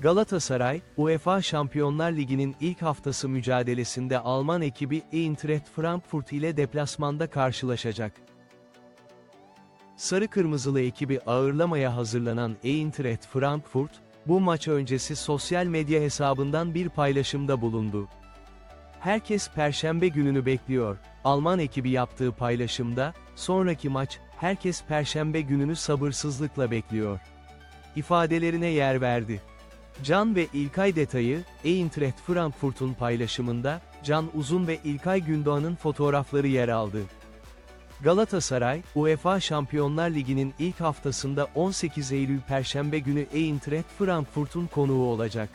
Galatasaray, UEFA Şampiyonlar Ligi'nin ilk haftası mücadelesinde Alman ekibi Eintracht Frankfurt ile deplasmanda karşılaşacak. Sarı Kırmızılı ekibi ağırlamaya hazırlanan Eintracht Frankfurt, bu maç öncesi sosyal medya hesabından bir paylaşımda bulundu. Herkes perşembe gününü bekliyor. Alman ekibi yaptığı paylaşımda, sonraki maç, herkes perşembe gününü sabırsızlıkla bekliyor. ifadelerine yer verdi. Can ve İlkay detayı, Eintracht Frankfurt'un paylaşımında, Can Uzun ve İlkay Gündoğan'ın fotoğrafları yer aldı. Galatasaray, UEFA Şampiyonlar Ligi'nin ilk haftasında 18 Eylül Perşembe günü Eintracht Frankfurt'un konuğu olacak.